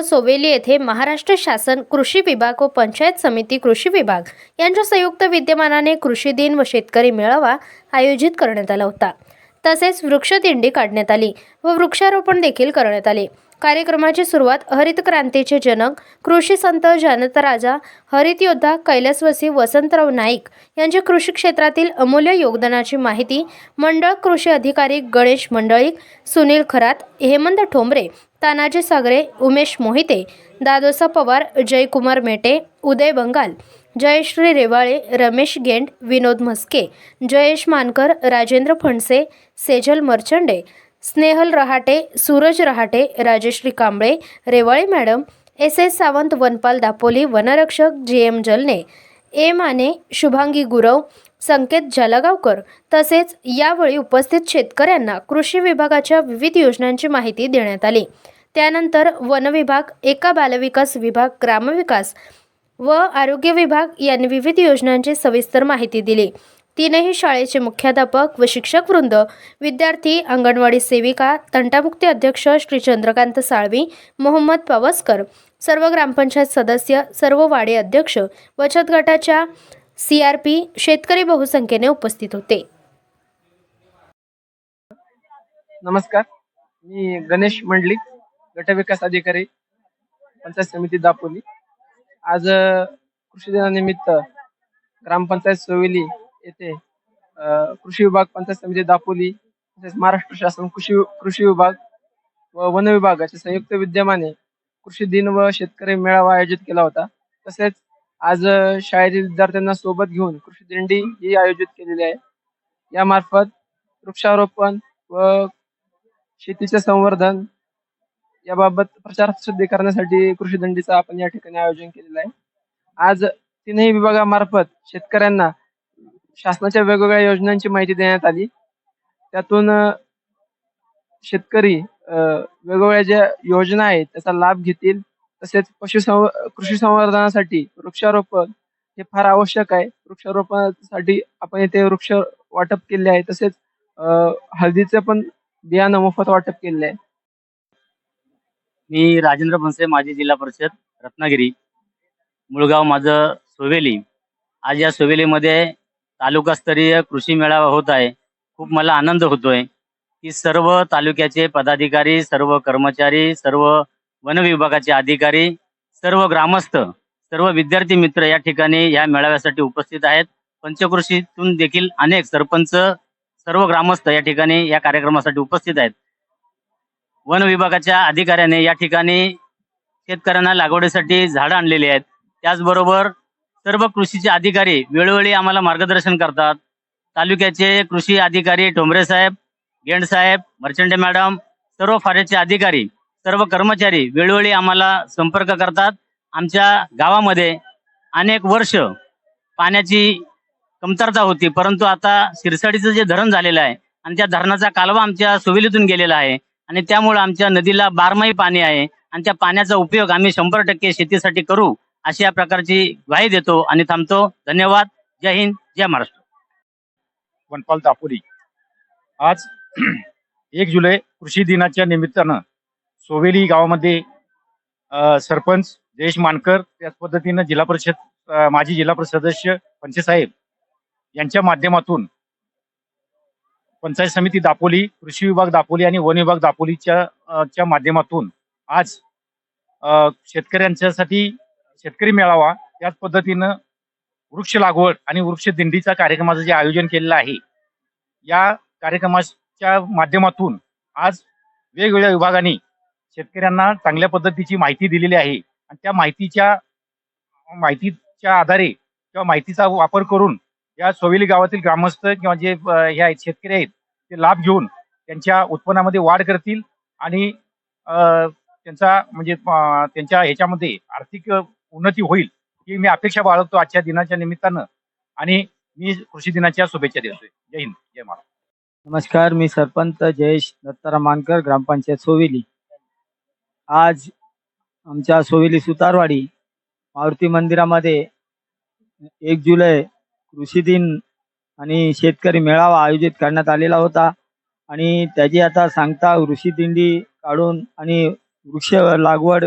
सोवेली येथे महाराष्ट्र शासन कृषी विभाग व पंचायत समिती कृषी विभाग यांच्या संयुक्त विद्यमानाने कृषी दिन व शेतकरी मेळावा आयोजित करण्यात आला होता. तसेच वृक्षदिंडी काढण्यात आली व वृक्षारोपण देखील करण्यात आले. कार्यक्रमाची सुरुवात हरित क्रांतीचे जनक कृषी संत जनतराजा हरित योद्धा कैलासवासी वसंतराव नाईक यांच्या कृषी क्षेत्रातील अमूल्य योगदानाची माहिती मंडळ कृषी अधिकारी Ganesh Mandali Sunil Kharat Hemant Thombre Tanaji Sagare Umesh Mohite Dadosa Pawar Jaykumar Mete Uday Bangal Jayashree Rewale Ramesh Gend Vinod Mhaske Jayesh Mankar Rajendra Phanse Sejal Marchande Snehal Rahate Suraj Rahate Rajeshree Kamble Rewale madam S S Sawant वनपाल दापोली वनरक्षक G M जलने ए माने शुभांगी गुरव संकेत जलगावकर तसेच यावेळी उपस्थित शेतकऱ्यांना कृषी विभागाच्या विविध योजनांची माहिती देण्यात आली. त्यानंतर वन विभाग एका बालविकास विभाग ग्रामविकास व आरोग्य विभाग यांनी विविध योजनांची सविस्तर माहिती दिली. तीनही शाळेचे मुख्याध्यापक व शिक्षक वृंद विद्यार्थी अंगणवाडी सेविका तंटामुक्ती अध्यक्ष श्री चंद्रकांत साळवी मोहम्मद पावसकर सर्व ग्रामपंचायत सदस्य सर्व वाडे अध्यक्ष बचत गटाच्या सी आर पी शेतकरी बहुसंख्येने उपस्थित होते. नमस्कार. मी गणेश मंडलिक गटविकास अधिकारी पंचायत समिती दापोली. आज कृषी दिनानिमित्त ग्रामपंचायत सोवेली येथे कृषी विभाग पंचायत समिती दापोली तसेच महाराष्ट्र शासन कृषी कृषी विभाग व वन विभागाच्या संयुक्त विद्यमाने कृषी दिन व शेतकरी मेळावा आयोजित केला होता. तसेच आज शाळेतील विद्यार्थ्यांना सोबत घेऊन कृषी दिंडी ही आयोजित केलेली आहे. यामार्फत वृक्षारोपण व शेतीचे संवर्धन याबाबत प्रचार प्रसिद्धी करण्यासाठी कृषी दंडीचं आपण या ठिकाणी आयोजन केलेलं आहे. आज तीनही विभागामार्फत शेतकऱ्यांना शासनाच्या वेगवेगळ्या योजनांची माहिती देण्यात आली. त्यातून शेतकरी वेगवेगळ्या ज्या योजना आहेत त्याचा लाभ घेतील. तसेच पशुसंव कृषी संवर्धनासाठी वृक्षारोपण हे फार आवश्यक आहे. वृक्षारोपणासाठी आपण इथे वृक्ष वाटप केले आहे. तसेच हळदीचे पण बियाणं मोफत वाटप केले आहे. मी राजेंद्र भंसे माजी जिल्हा परिषद रत्नागिरी मुळगाव माझं सोवेली. आज या सोवेलीमध्ये तालुकास्तरीय कृषी मेळावा होत आहे. खूप मला आनंद होतोय. की सर्व तालुक्याचे पदाधिकारी सर्व कर्मचारी सर्व वन विभागाचे अधिकारी सर्व ग्रामस्थ सर्व विद्यार्थी मित्र या ठिकाणी या मेळाव्यासाठी उपस्थित आहेत. पंचकृषीतून देखील अनेक सरपंच सर्व ग्रामस्थ या ठिकाणी या कार्यक्रमासाठी उपस्थित आहेत. वन विभागाच्या अधिकाऱ्याने या ठिकाणी शेतकऱ्यांना लागवडीसाठी झाडं आणलेली आहेत. त्याचबरोबर सर्व कृषीचे अधिकारी वेळोवेळी आम्हाला मार्गदर्शन करतात. तालुक्याचे कृषी अधिकारी ठोंबरे साहेब गेंड साहेब मर्चंडे मॅडम सर्व फारेचे अधिकारी सर्व कर्मचारी वेळोवेळी आम्हाला संपर्क करतात. आमच्या गावामध्ये अनेक वर्ष पाण्याची कमतरता होती परंतु आता शिरसाडीचं जे धरण झालेलं आहे आणि त्या धरणाचा कालवा आमच्या सुविलीतून गेलेला आहे आणि त्यामुळे आमच्या नदीला बारमाही पाणी आहे आणि त्या पाण्याचा उपयोग आम्ही शंभर टक्के शेतीसाठी करू अशा या प्रकारची ग्वाही देतो आणि थांबतो. धन्यवाद. जय हिंद. जय महाराष्ट्र. वनपाल दापोली. आज एक जुलै कृषी दिनाच्या निमित्तानं सोवेली गावामध्ये सरपंच जयेश मानकर त्याच पद्धतीनं जिल्हा परिषद माजी जिल्हा परिषद सदस्य पंचसाहेब यांच्या माध्यमातून पंचायत समिती दापोली कृषी विभाग दापोली आणि वन विभाग दापोलीच्या च्या माध्यमातून आज शेतकऱ्यांच्यासाठी शेतकरी मेळावा त्याच पद्धतीनं वृक्ष लागवड आणि वृक्ष दिंडीचा कार्यक्रमाचं जे आयोजन केलेलं आहे या कार्यक्रमाच्या माध्यमातून आज वेगवेगळ्या विभागांनी शेतकऱ्यांना चांगल्या पद्धतीची माहिती दिलेली आहे. आणि त्या माहितीच्या माहितीच्या आधारे किंवा माहितीचा वापर करून या सोवेली गावातील ग्रामस्थ किंवा जे हे आहेत शेतकरी आहेत ते लाभ घेऊन त्यांच्या उत्पन्नामध्ये वाढ करतील आणि त्यांचा म्हणजे त्यांच्या ह्याच्यामध्ये आर्थिक उन्नती होईल ही मी अपेक्षा बाळगतो आजच्या दिनाच्या निमित्तानं. आणि मी कृषी दिनाच्या शुभेच्छा देतोय. जय हिंद. जय महाराज नमस्कार मी सरपंच जयेश दत्ताराम मानकर ग्रामपंचायत सोवेली. आज आमच्या सोवेली सुतारवाडी मारुती मंदिरामध्ये एक जुलै कृषी दिन आणि शेतकरी मेळावा आयोजित करण्यात आलेला होता. आणि त्याची आता सांगता कृषी दिंडी काढून आणि वृक्ष लागवड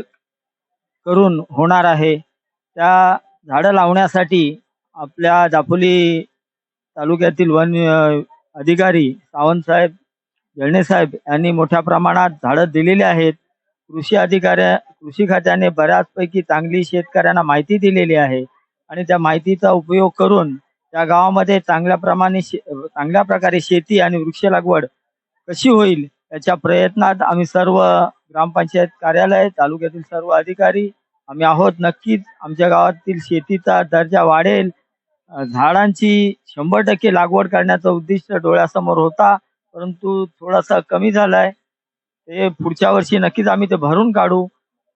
करून होणार आहे. त्या झाडं लावण्यासाठी आपल्या दापोली तालुक्यातील वन अधिकारी सावंतसाहेब जळणेसाहेब यांनी मोठ्या प्रमाणात झाडं दिलेली आहेत. कृषी अधिकाऱ्या कृषी खात्याने बऱ्याचपैकी चांगली शेतकऱ्यांना माहिती दिलेली आहे. आणि त्या माहितीचा उपयोग करून त्या गावामध्ये चांगल्या प्रमाणे शे चांगल्या प्रकारे शेती आणि वृक्ष लागवड कशी होईल याच्या प्रयत्नात आम्ही सर्व ग्रामपंचायत कार्यालय तालुक्यातील सर्व अधिकारी आम्ही आहोत. नक्कीच आमच्या गावातील शेतीचा दर्जा वाढेल. झाडांची शंभर टक्के लागवड करण्याचं उद्दिष्ट डोळ्यासमोर होता परंतु थोडासा कमी झालाय. ते पुढच्या वर्षी नक्कीच आम्ही ते भरून काढू.